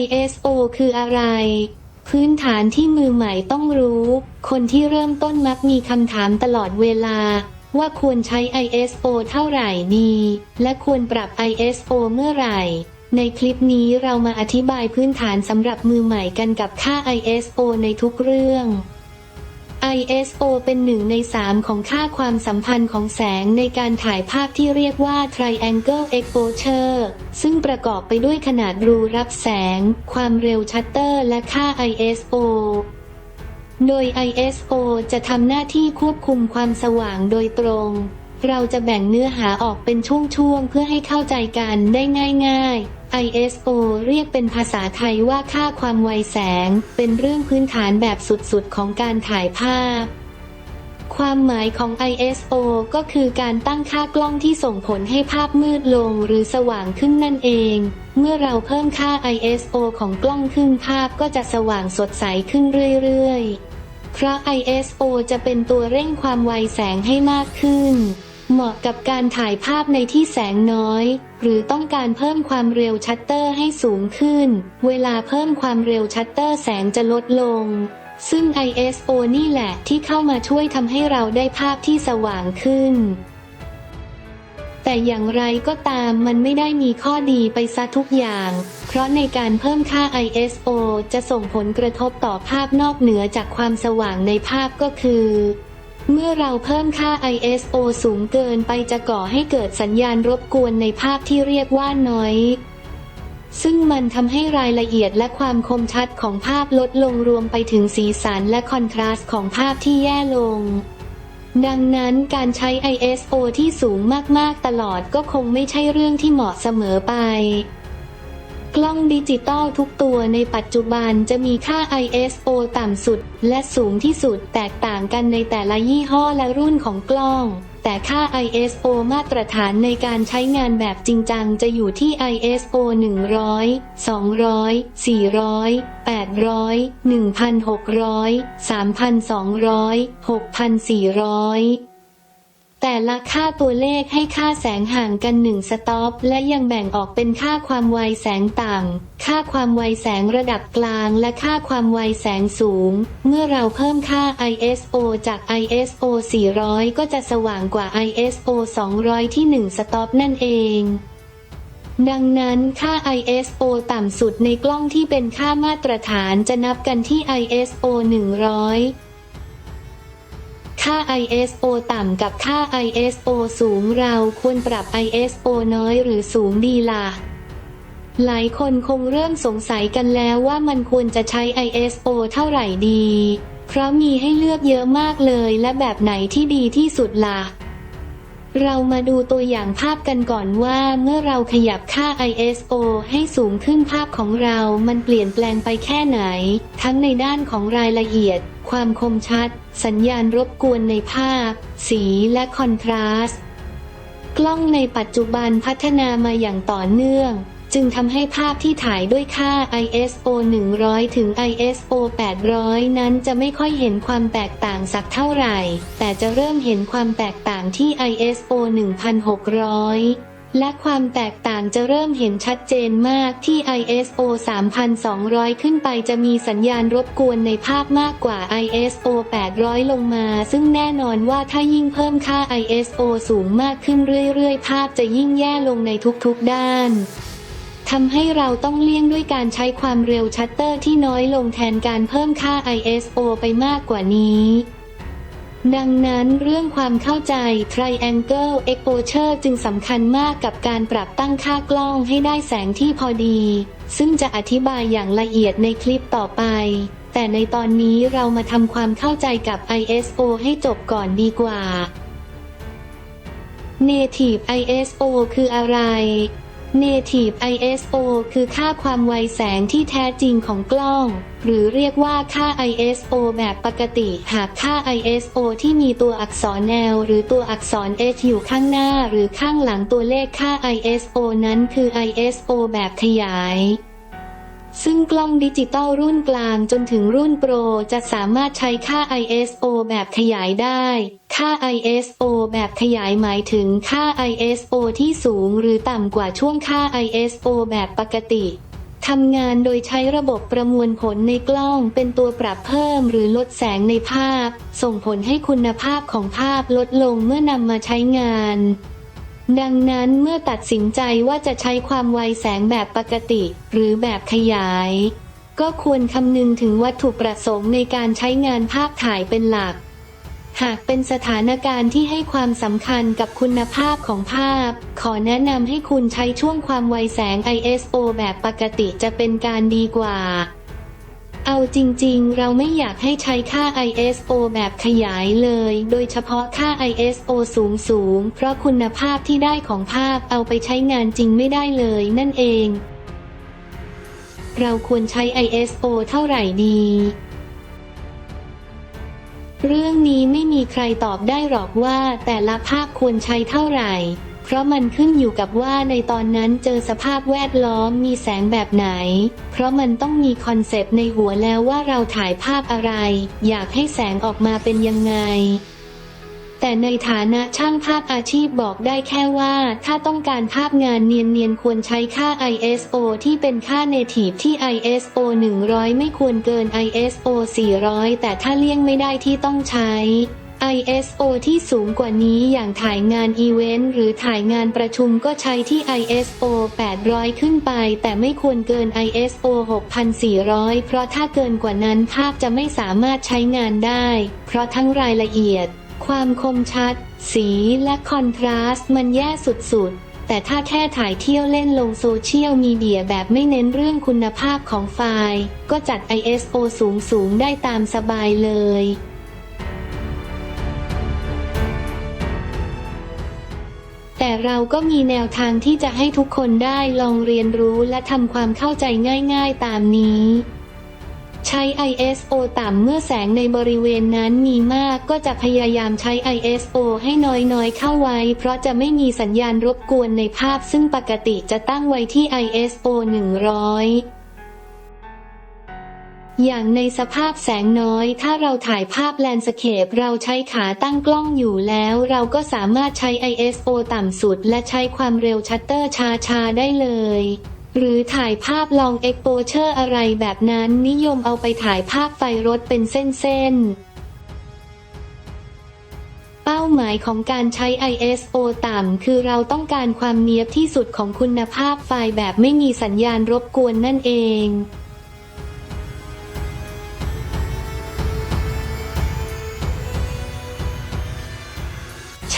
ISO คืออะไร พื้นฐานที่มือใหม่ต้องรู้ คนที่เริ่มต้นมักมีคำถามตลอดเวลา ว่าควรใช้ ISO เท่าไหร่ดีและควรปรับ ISO เมื่อไหร่ ในคลิปนี้เรามาอธิบายพื้นฐานสำหรับมือใหม่กันกับค่า ISO ในทุกเรื่อง ISO เป็นหนึ่งในสามของค่าความสัมพันธ์ของแสงในการถ่ายภาพที่เรียกว่า Triangle Exposure ซึ่งประกอบไปด้วยขนาดรูรับแสง ความเร็วชัตเตอร์ และค่า ISO โดย ISO จะทำหน้าที่ควบคุมความสว่างโดยตรง เราจะแบ่งเนื้อหาออกเป็นช่วงๆ เพื่อให้เข้าใจกันได้ง่าย ๆ ISO เรียกเป็นภาษาไทยว่าค่าความไวแสง เป็นเรื่องพื้นฐานแบบสุดๆ ของการถ่ายภาพ ความหมายของ ISO ก็คือการตั้งค่ากล้องที่ส่งผลให้ภาพมืดลงหรือสว่างขึ้นนั่นเอง เมื่อเราเพิ่มค่า ISO ของกล้องขึ้นภาพก็จะสว่างสดใสขึ้นเรื่อยๆ เพราะ ISO จะเป็นตัวเร่งความไวแสงให้มากขึ้น เหมาะกับการถ่ายภาพในที่แสงน้อย หรือต้องการเพิ่มความเร็วชัตเตอร์ให้สูงขึ้น เวลาเพิ่มความเร็วชัตเตอร์แสงจะลดลง ซึ่ง ISO นี่แหละที่เข้ามาช่วยทำให้เราได้ภาพที่สว่างขึ้น แต่อย่างไรก็ตามมันไม่ได้มีข้อดีไปซะทุกอย่าง เพราะในการเพิ่มค่า ISO จะส่งผลกระทบต่อภาพนอกเหนือจากความสว่างในภาพก็คือ เมื่อเราเพิ่มค่า ISO สูงเกินไปจะก่อให้เกิดสัญญาณรบกวนในภาพที่เรียกว่าน้อย ซึ่งมันทำให้รายละเอียดและความคมชัดของภาพลดลงรวมไปถึงสีสันและคอนทราสต์ของภาพที่แย่ลง ดังนั้นการใช้ ISO ที่สูงมากๆตลอดก็คงไม่ใช่เรื่องที่เหมาะเสมอไป กล้องดิจิตอลทุกตัวในปัจจุบันจะมีค่า ISO ต่ำสุด และสูงที่สุดแตกต่างกันในแต่ละยี่ห้อและรุ่นของกล้อง แต่ค่า ISO มาตรฐานในการใช้งานแบบจริงจังจะอยู่ที่ ISO 100 200 400 800 1600 3200 6400 แต่ละค่าตัวเลขให้ค่าแสงห่างกันหนึ่งสต็อป และยังแบ่งออกเป็นค่าความไวแสงต่ำ ค่าความไวแสงระดับกลาง และค่าความไวแสงสูง เมื่อเราเพิ่มค่า ISO จาก ISO 400 ก็จะสว่างกว่า ISO 200 ที่ 1 สต็อปนั่นเองดังนั้นค่า ISO ต่ำสุดในกล้องที่เป็นค่ามาตรฐานจะนับกันที่ ISO 100 ค่า ISO ต่ำกับค่า ISO สูงเราควรปรับ ISO น้อยหรือสูงดีล่ะ หลายคนคงเริ่มสงสัยกันแล้วว่ามันควรจะใช้ ISO เท่าไหร่ดี เพราะมีให้เลือกเยอะมากเลยและแบบไหนที่ดีที่สุดล่ะ เรามาดูตัวอย่างภาพกันก่อนว่าเมื่อเราขยับค่า ISO ให้สูงขึ้นภาพของเรา มันเปลี่ยนแปลงไปแค่ไหน ทั้งในด้านของรายละเอียด ความคมชัด สัญญาณรบกวนในภาพ สีและคอนทราสต์ กล้องในปัจจุบันพัฒนามาอย่างต่อเนื่อง จึงทำให้ภาพที่ถ่ายด้วยค่า ISO 100 ถึง ISO 800 นั้นจะไม่ค่อยเห็นความแตกต่างสักเท่าไหร่ แต่จะเริ่มเห็นความแตกต่างที่ ISO 1600และความแตกต่างจะเริ่มเห็นชัดเจนมากที่ ISO 3200 ขึ้นไปจะมีสัญญาณรบกวนในภาพมากกว่า ISO 800 ลงมา ซึ่งแน่นอนว่าถ้ายิ่งเพิ่มค่า ISO สูงมากขึ้นเรื่อยๆ ภาพจะยิ่งแย่ลงในทุกๆด้าน ทำให้เราต้องเลี่ยงด้วยการใช้ความเร็วชัตเตอร์ที่น้อยลงแทนการเพิ่มค่า ISO ไปมากกว่านี้ ดังนั้นเรื่องความเข้าใจ Triangle Exposure จึงสำคัญมากกับการปรับตั้งค่ากล้องให้ได้แสงที่พอดี ซึ่งจะอธิบายอย่างละเอียดในคลิปต่อไป แต่ในตอนนี้เรามาทำความเข้าใจกับ ISO ให้จบก่อนดีกว่า Native ISO คืออะไร Native ISO คือค่าความไวแสงที่แท้จริงของกล้อง หรือเรียกว่าค่า ISO แบบปกติ หากค่า ISO ที่มีตัวอักษร L หรือตัวอักษร H อยู่ข้างหน้าหรือข้างหลังตัวเลขค่า ISO นั้นคือ ISO แบบขยาย ซึ่งกล้องดิจิตอลรุ่นกลางจนถึงรุ่นโปรจะสามารถใช้ค่า ISO แบบขยายได้ ค่า ISO แบบขยายหมายถึงค่า ISO ที่สูงหรือต่ำกว่าช่วงค่า ISO แบบปกติทำงานโดยใช้ระบบประมวลผลในกล้องเป็นตัวปรับเพิ่มหรือลดแสงในภาพ ส่งผลให้คุณภาพของภาพลดลงเมื่อนำมาใช้งาน ดังนั้นเมื่อตัดสินใจว่าจะใช้ความไวแสงแบบปกติ หรือแบบขยาย ก็ควรคำนึงถึงวัตถุประสงค์ในการใช้งานภาพถ่ายเป็นหลัก หากเป็นสถานการณ์ที่ให้ความสำคัญกับคุณภาพของภาพ ขอแนะนำให้คุณใช้ช่วงความไวแสง ISO แบบปกติจะเป็นการดีกว่า เอาจริงๆ เราไม่อยากให้ใช้ค่า ISO แบบขยายเลย โดยเฉพาะค่า ISO สูงสูงๆเพราะคุณภาพที่ได้ของภาพเอาไปใช้งานจริงไม่ได้เลยนั่นเอง เราควรใช้ ISO เท่าไหร่ดี เรื่องนี้ไม่มีใครตอบได้หรอกว่าแต่ละภาพควรใช้เท่าไหร่ เพราะมันขึ้นอยู่กับว่าในตอนนั้นเจอสภาพแวดล้อมมีแสงแบบไหน เพราะมันต้องมีคอนเซปต์ในหัวแล้วว่าเราถ่ายภาพอะไร อยากให้แสงออกมาเป็นยังไง แต่ในฐานะช่างภาพอาชีพบอกได้แค่ว่า ถ้าต้องการภาพงานเนียนๆ ควรใช้ค่า ISO ที่เป็นค่า native ที่ ISO 100 ไม่ควรเกิน ISO 400 แต่ถ้าเลี่ยงไม่ได้ที่ต้องใช้ ISO ที่สูงกว่านี้อย่างถ่ายงานอีเวนต์หรือถ่ายงานประชุมก็ใช้ที่ ISO 800 ขึ้นไป แต่ไม่ควรเกิน ISO 6400 เพราะถ้าเกินกว่านั้นภาพจะไม่สามารถใช้งานได้ เพราะทั้งรายละเอียด ความคมชัด สีและคอนทราสต์มันแย่สุดๆแต่ถ้าแค่ถ่ายเที่ยวเล่นลงโซเชียลมีเดียแบบไม่เน้นเรื่องคุณภาพของไฟล์ ก็จัด ISO สูงๆได้ตามสบายเลย แต่เราก็มีแนวทางที่จะให้ทุกคนได้ลองเรียนรู้และทำความเข้าใจง่าย ๆ ตามนี้ ใช้ ISO ต่ำเมื่อแสงในบริเวณนั้นมีมากก็จะพยายามใช้ ISO ให้น้อยๆ เข้าไว้ เพราะจะไม่มีสัญญาณรบกวนในภาพซึ่งปกติจะตั้งไว้ที่ ISO 100 อย่างในสภาพแสงน้อย ถ้าเราถ่ายภาพแลนสเคปเราใช้ขาตั้งกล้องอยู่แล้ว เราก็สามารถใช้ ISO ต่ำสุด และใช้ความเร็วชัตเตอร์ช้าๆได้เลยหรือถ่ายภาพลองเอ็กโ o เชอร์อะไรแบบนั้นนิยมเอาไปถ่ายภาพไฟรถเป็นเส้นๆ เป้าหมายของการใช้ ISO ต่ำคือเราต้องการความเนียบที่สุดของคุณภาพไฟล์แบบไม่มีสัญญาณรบกวนนั่นเอง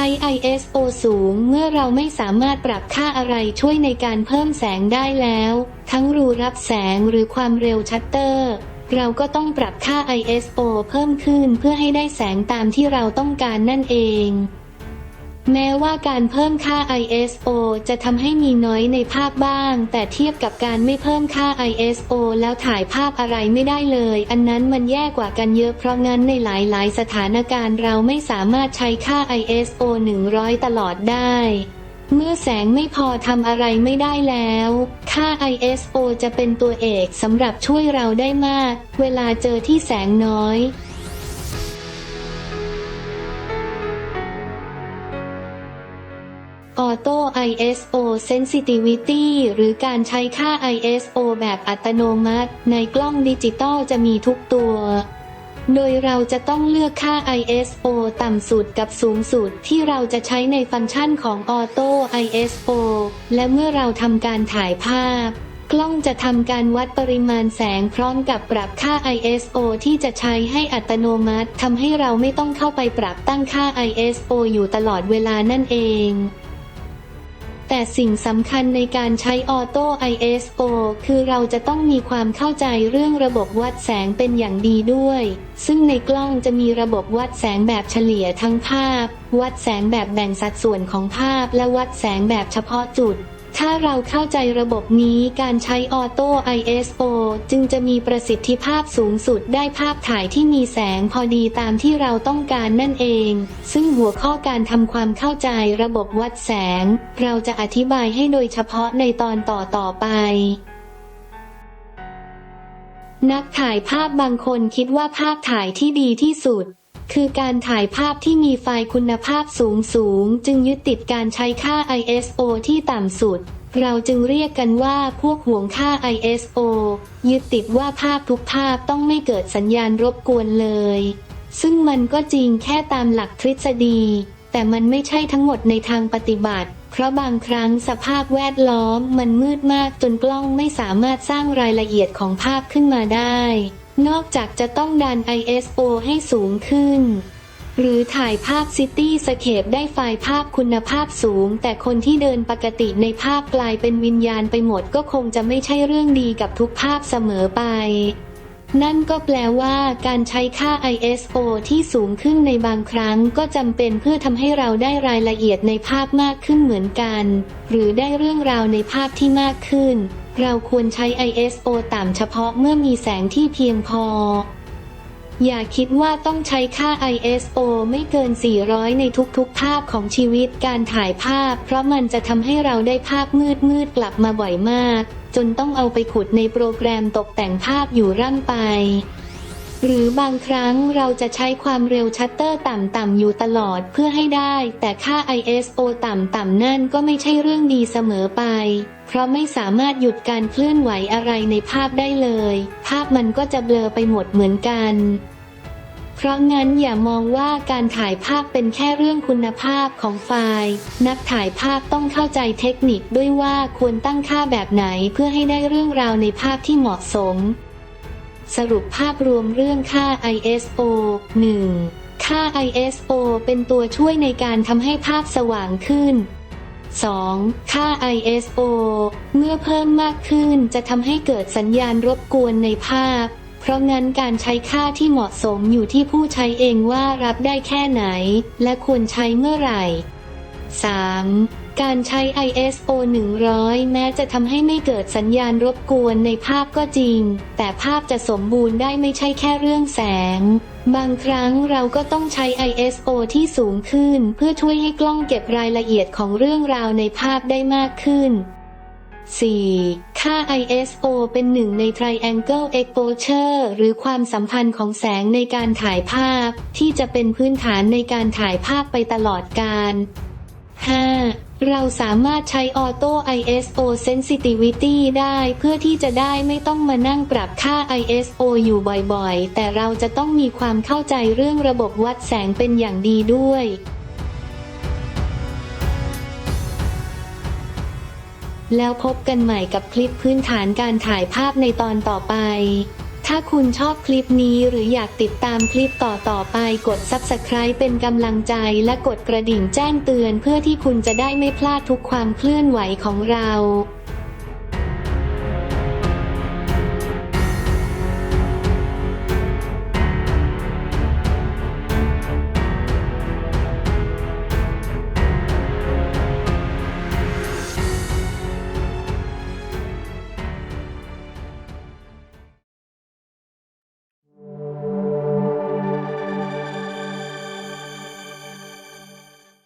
ช้ ISO สูงเมื่อเราไม่สามารถปรับค่าอะไรช่วยในการเพิ่มแสงได้แล้ว ทั้งรูรับแสงหรือความเร็วชัตเตอร์ เราก็ต้องปรับค่า ISO เพิ่มขึ้นเพื่อให้ได้แสงตามที่เราต้องการนั่นเอง แม้ว่าการเพิ่มค่า ISO จะทำให้มีน้อยในภาพบ้าง แต่เทียบกับการไม่เพิ่มค่า ISO แล้วถ่ายภาพอะไรไม่ได้เลย อันนั้นมันแย่กว่ากันเยอะเพราะงั้นในหลาย ๆ สถานการณ์เราไม่สามารถใช้ค่า ISO 100 ตลอดได้ เมื่อแสงไม่พอทำอะไรไม่ได้แล้ว ค่า ISO จะเป็นตัวเอกสำหรับช่วยเราได้มาก เวลาเจอที่แสงน้อย Auto ISO Sensitivity หรือการใช้ค่า ISO แบบอัตโนมัติ ในกล้องดิจิตอลจะมีทุกตัว โดยเราจะต้องเลือกค่า ISO ต่ำสุดกับสูงสุดที่เราจะใช้ในฟังก์ชันของ Auto ISO และเมื่อเราทำการถ่ายภาพ กล้องจะทำการวัดปริมาณแสงพร้อมกับปรับค่า ISO ที่จะใช้ให้อัตโนมัติทำให้เราไม่ต้องเข้าไปปรับตั้งค่า ISO อยู่ตลอดเวลานั่นเอง แต่สิ่งสำคัญในการใช้ออโต้ ISO คือเราจะต้องมีความเข้าใจเรื่องระบบวัดแสงเป็นอย่างดีด้วย ซึ่งในกล้องจะมีระบบวัดแสงแบบเฉลี่ยทั้งภาพ วัดแสงแบบแบ่งสัดส่วนของภาพและวัดแสงแบบเฉพาะจุด ถ้าเราเข้าใจระบบนี้การใช้ออโต้ ISO จึงจะมีประสิทธิภาพสูงสุดได้ภาพถ่ายที่มีแสงพอดีตามที่เราต้องการนั่นเอง ซึ่งหัวข้อการทำความเข้าใจระบบวัดแสง เราจะอธิบายให้โดยเฉพาะในตอนต่อต่อไปนักถ่ายภาพบางคนคิดว่าภาพถ่ายที่ดีที่สุด คือการถ่ายภาพที่มีไฟล์คุณภาพสูงสูง จึงยึดติดการใช้ค่า ISO ที่ต่ำสุด เราจึงเรียกกันว่าพวกห่วงค่า ISO ยึดติดว่าภาพทุกภาพต้องไม่เกิดสัญญาณรบกวนเลย ซึ่งมันก็จริงแค่ตามหลักทฤษฎี แต่มันไม่ใช่ทั้งหมดในทางปฏิบัติ เพราะบางครั้งสภาพแวดล้อมมันมืดมากจนกล้องไม่สามารถสร้างรายละเอียดของภาพขึ้นมาได้ นอกจากจะต้องดัน ISO ให้สูงขึ้น หรือถ่ายภาพซิตี้สเคปได้ไฟล์ภาพคุณภาพสูง แต่คนที่เดินปกติในภาพกลายเป็นวิญญาณไปหมดก็คงจะไม่ใช่เรื่องดีกับทุกภาพเสมอไปนั่นก็แปลว่าการใช้ค่า ISO ที่สูงขึ้นในบางครั้งก็จำเป็นเพื่อทำให้เราได้รายละเอียดในภาพมากขึ้นเหมือนกัน หรือได้เรื่องราวในภาพที่มากขึ้น เราควรใช้ ISO ต่ำเฉพาะเมื่อมีแสงที่เพียงพอ อย่าคิดว่าต้องใช้ค่า ISO ไม่เกิน 400 ในทุกๆ ภาพของชีวิตการถ่ายภาพ เพราะมันจะทำให้เราได้ภาพมืดๆ กลับมาบ่อยมาก จนต้องเอาไปขุดในโปรแกรมตกแต่งภาพอยู่ร่ำไป หรือบางครั้งเราจะใช้ความเร็วชัตเตอร์ต่ำๆอยู่ตลอดเพื่อให้ได้ แต่ค่า ISO ต่ำๆนั่นก็ไม่ใช่เรื่องดีเสมอไป เพราะไม่สามารถหยุดการเคลื่อนไหวอะไรในภาพได้เลย ภาพมันก็จะเบลอไปหมดเหมือนกันเพราะงั้นอย่ามองว่าการถ่ายภาพเป็นแค่เรื่องคุณภาพของไฟล์ นักถ่ายภาพต้องเข้าใจเทคนิคด้วยว่าควรตั้งค่าแบบไหนเพื่อให้ได้เรื่องราวในภาพที่เหมาะสม สรุปภาพรวมเรื่องค่า ISO 1. ค่า ISO เป็นตัวช่วยในการทำให้ภาพสว่างขึ้น 2. ค่า ISO เมื่อเพิ่มมากขึ้นจะทำให้เกิดสัญญาณรบกวนในภาพ เพราะงั้นการใช้ค่าที่เหมาะสมอยู่ที่ผู้ใช้เองว่ารับได้แค่ไหน และควรใช้เมื่อไหร่ 3. การใช้ ISO 100 แม้จะทำให้ไม่เกิดสัญญาณรบกวนในภาพก็จริง แต่ภาพจะสมบูรณ์ได้ไม่ใช่แค่เรื่องแสง บางครั้งเราก็ต้องใช้ ISO ที่สูงขึ้น เพื่อช่วยให้กล้องเก็บรายละเอียดของเรื่องราวในภาพได้มากขึ้น 4. ค่า ISO เป็นหนึ่งใน Triangle Exposure หรือความสัมพันธ์ของแสงในการถ่ายภาพ ที่จะเป็นพื้นฐานในการถ่ายภาพไปตลอดกาล 5. เราสามารถใช้ Auto ISO Sensitivity ได้เพื่อที่จะได้ไม่ต้องมานั่งปรับค่า ISO อยู่บ่อยๆ แต่เราจะต้องมีความเข้าใจเรื่องระบบวัดแสงเป็นอย่างดีด้วย แล้วพบกันใหม่กับคลิปพื้นฐานการถ่ายภาพในตอนต่อไป ถ้าคุณชอบคลิปนี้หรืออยากติดตามคลิปต่อต่อๆไปกด Subscribe เป็นกำลังใจและกดกระดิ่งแจ้งเตือนเพื่อที่คุณจะได้ไม่พลาดทุกความเคลื่อนไหวของเรา